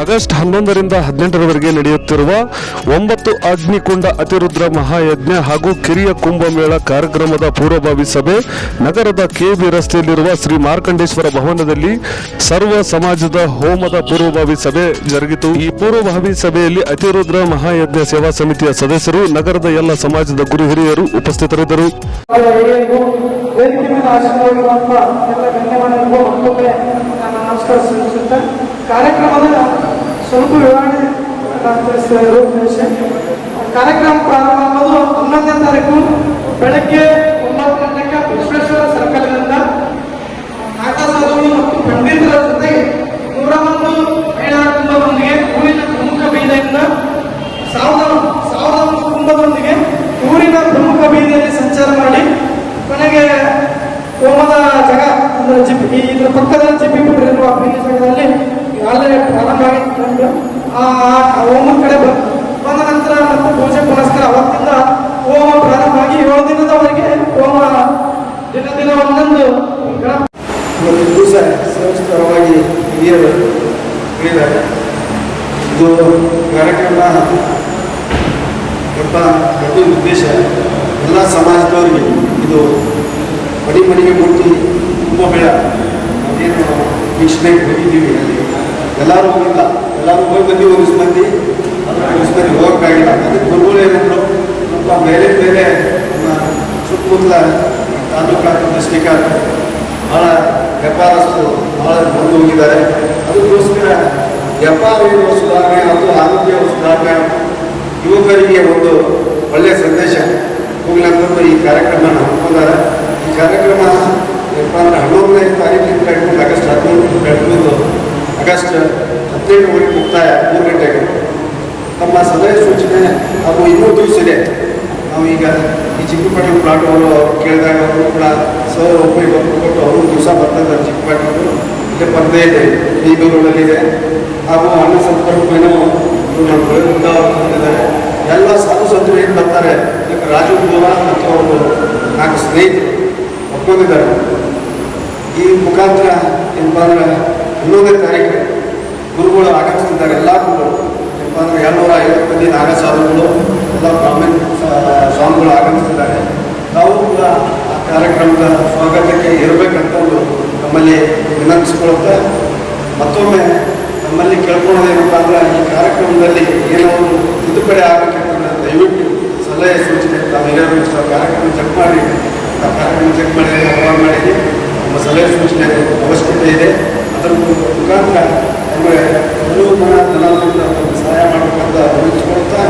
August ಹನ್ನೊಂದರಿಂದ ಹದಿನೆಂಟರವರೆಗೆ ನಡೆಯುತ್ತಿರುವ ಒಂಬತ್ತು ಅಗ್ನಿಕುಂಡ ಅತಿರುದ್ರ ಮಹಾಯಜ್ಞ ಹಾಗೂ ಕಿರಿಯ ಕುಂಭಮೇಳ ಕಾರ್ಯಕ್ರಮದ ಪೂರ್ವಭಾವಿ ಸಭೆ ನಗರದ ಕೆಬಿ ರಸ್ತೆಯಲ್ಲಿರುವ ಶ್ರೀ ಮಾರ್ಕಂಡೇಶ್ವರ ಭವನದಲ್ಲಿ ಸರ್ವ ಸಮಾಜದ ಹೋಮದ ಪೂರ್ವಭಾವಿ ಸಭೆ ಜರುಗಿತು. ಈ ಪೂರ್ವಭಾವಿ ಸಭೆಯಲ್ಲಿ ಅತಿರುದ್ರ ಮಹಾಯಜ್ಞ ಸೇವಾ ಸಮಿತಿಯ ಸದಸ್ಯರು, ನಗರದ ಎಲ್ಲ ಸಮಾಜದ ಗುರು ಹಿರಿಯರು ಉಪಸ್ಥಿತರಿದ್ದರು. ಕಾರ್ಯಕ್ರಮದ ಸ್ವಲ್ಪ ವಿವರಣೆ ನಾನು ತಿಳಿಸ್ತಾ ಇರೋ ಉದ್ದೇಶ. ಕಾರ್ಯಕ್ರಮ ಪ್ರಾರಂಭ ಆಗೋದು ಹನ್ನೊಂದನೇ ತಾರೀಕು, ಬೆಳಗ್ಗೆ ಒಂಬತ್ತು ಗಂಟೆಗೆ ವಿಶ್ವೇಶ್ವರ ಸರ್ಕಲ್ನಿಂದ ನಾಟಕಗಳು ಮತ್ತು ಪಂಡಿತರ ಜೊತೆ ನೂರ ಒಂದು ಮಹಿಳಾ ಕುಂಭದೊಂದಿಗೆ ಊರಿನ ಪ್ರಮುಖ ಬೀದಿಯಿಂದ ಸಾವಿರದ ಸಾವಿರದ ಒಂದು ಕುಟುಂಬದೊಂದಿಗೆ ಊರಿನ ಪ್ರಮುಖ ಬೀದಿಯಲ್ಲಿ ಸಂಚಾರ ಮಾಡಿ ಕೊನೆಗೆ ಹೋಮದ ಜಾಗ, ಅಂದ್ರೆ ಜಿಪ್ ಇದರ ಪಕ್ಕದ ಜಿಪ್ಪಿ ಬಿಟ್ಟಿರುವ ಜಾಗದಲ್ಲಿ ಅಲ್ಲೇ ಪ್ರಾರಂಭ ಆಗಿತ್ತು ಆ ಹೋಮ ಕಡೆ ಬಂತು. ಬಂದ ನಂತರ ಮತ್ತೆ ಪೂಜೆ ಪುನಸ್ಕಾರ. ಅವತ್ತಿಂದ ಹೋಮ ಪ್ರಾರಂಭ ಆಗಿ ಏಳು ದಿನದವರೆಗೆ ಹೋಮ ದಿನ ದಿನ ಒಂದೊಂದು ದಿವಸ ಸಂಸ್ಕಾರವಾಗಿ ಹಿರಿಯರು ಹೇಳಿದ್ದಾರೆ. ಇದು ಕಾರ್ಯಕ್ರಮ ಎಂಬ ದೊಡ್ಡ ಉದ್ದೇಶ. ಎಲ್ಲ ಸಮಾಜದವರಿಗೆ ಇದು ಮಡಿ ಮನೆಗೆ ಮುಟ್ಟಿ ತುಂಬ ಬೇಡ ಅದೇನು ವೀಕ್ಷಣೆಗೆ ಹೋಗಿದ್ದೀವಿ ಅಲ್ಲಿ. ಎಲ್ಲರೂ ಹೋಗಿಲ್ಲ. ಎಲ್ಲರೂ ಹೋಗಿ ಬಂದು ಒಂದು ಮಂದಿ ಅದಕ್ಕೆ ಒಂದು ಹೋಗೋಕ್ಕಾಗಿಲ್ಲ ಗುರುಗಳು ಏನಂದ್ರು ಸ್ವಲ್ಪ ಬೇರೆ ಬೇರೆ ನಮ್ಮ ಸುತ್ತಮುತ್ತಲ ತಾಲೂಕು ಡಿಸ್ಟಿಕ್ ಭಾಳ ವ್ಯಾಪಾರಸ್ಥರು ಭಾಳ ಬಂದು ಹೋಗಿದ್ದಾರೆ. ಅದಕ್ಕೋಸ್ಕರ ವ್ಯಾಪಾರ ಸುಧಾರಣೆ ಮತ್ತು ಆರೋಗ್ಯ ಸುಧಾರಣೆ ಯುವಕರಿಗೆ ಒಂದು ಒಳ್ಳೆಯ ಸಂದೇಶ ಹೋಗ್ಲಂತಂದು ಈ ಕಾರ್ಯಕ್ರಮ ಹಮ್ಮಿಕೊಂಡಿದ್ದಾರೆ. ಈ ಕಾರ್ಯಕ್ರಮ ಏನಪ್ಪ ಅಂದ್ರೆ ಹನ್ನೊಂದನೇ ತಾರೀಕು ಹಿಡ್ಕೊಂಡು ಆಗಸ್ಟ್ ಹದಿನೆಂಟುವರೆಗೆ ಮುಕ್ತಾಯ, ಮೂರು ಗಂಟೆಗೆ. ತಮ್ಮ ಸಲಹೆ ಸೂಚನೆ ಹಾಗೂ ಇನ್ನೂ ದಿವಸ ಇದೆ ನಾವು ಈಗ ಈ ಚಿಕ್ಕಪಟ್ಟಣ ಪ್ಲಾಟ್ ಅವರು ಕೇಳಿದಾಗ ಅವರು ಕೂಡ ಸರ್ ಒಬ್ಬರಿಗೆ ಬಂದು ಕೊಟ್ಟು ಅವರು ದಿವಸ ಬರ್ತಾರೆ ಚಿಕ್ಕಪಟ್ಟಣರು ಇಲ್ಲಿ ಪರ್ದೆ ಇದೆ ಇದೆ. ಹಾಗೂ ಅನ್ನ ಸಂಪರ್ಕ ಏನೋ ನಮ್ಮ ಬಂದಿದ್ದಾರೆ. ಎಲ್ಲ ಸಾಧು ಸಂತರು ಏನು ಬರ್ತಾರೆ? ಇದಕ್ಕೆ ರಾಜು ದೂರ ಮತ್ತು ಅವರು ನಾಲ್ಕು ಸ್ನೇಹಿತರು ಒಪ್ಪಿದ್ದಾರೆ ಈ ಮುಖಾಂತರ ಏನಪ್ಪ ಅಂದ್ರೆ ಹನ್ನೊಂದನೇ ತಾರೀಕು ಗುರುಗಳು ಆಗಮಿಸ್ತಿದ್ದಾರೆ, ಎಲ್ಲ ಗುರುಗಳು. ಅಂದ್ರೆ ಎರಡುನೂರ ಐವತ್ತು ಮಂದಿ ನಾಗ ಸಾಧುಗಳು ಎಲ್ಲ ಬ್ರಾಹ್ಮಣ ಸ್ವಾಮಿಗಳು ಆಗಮಿಸ್ತಿದ್ದಾರೆ. ನಾವು ಕೂಡ ಆ ಕಾರ್ಯಕ್ರಮದ ಸ್ವಾಗತಕ್ಕೆ ಇರಬೇಕಂತ ಒಂದು ನಮ್ಮಲ್ಲಿ ವಿನಂತಿಸ್ಕೊಳುತ್ತೆ ಮತ್ತೊಮ್ಮೆ ನಮ್ಮಲ್ಲಿ ಕೇಳ್ಕೊಳ್ಳೋದೇನಪ್ಪ ಅಂದ್ರೆ ಈ ಕಾರ್ಯಕ್ರಮದಲ್ಲಿ ಏನೋ ತಿದ್ದುಪಡಿ ಆಗಬೇಕಂತಂದ್ರೆ ದಯವಿಟ್ಟು ಸಲಹೆ ಸೂಚನೆ ತಾವು ಹಿರಿಯರು ಕಾರ್ಯಕ್ರಮ ಚೆಕ್ ಮಾಡಿ. ಆ ಕಾರ್ಯಕ್ರಮ ಚೆಕ್ ಮಾಡಿ ಮಾಡಿ. ನಮ್ಮ ಸಲಹೆ ಸೂಚನೆ ಅವಶ್ಯಕತೆ ಇದೆ. ಅದರ ಮುಖಾಂತರ ನಮಗೆ ಅನುಮಾನ ದಲಾಲದಿಂದ ಸಹಾಯ ಮಾಡಬೇಕಂತ ಅನಿಸ್ಕೊಳ್ತಾ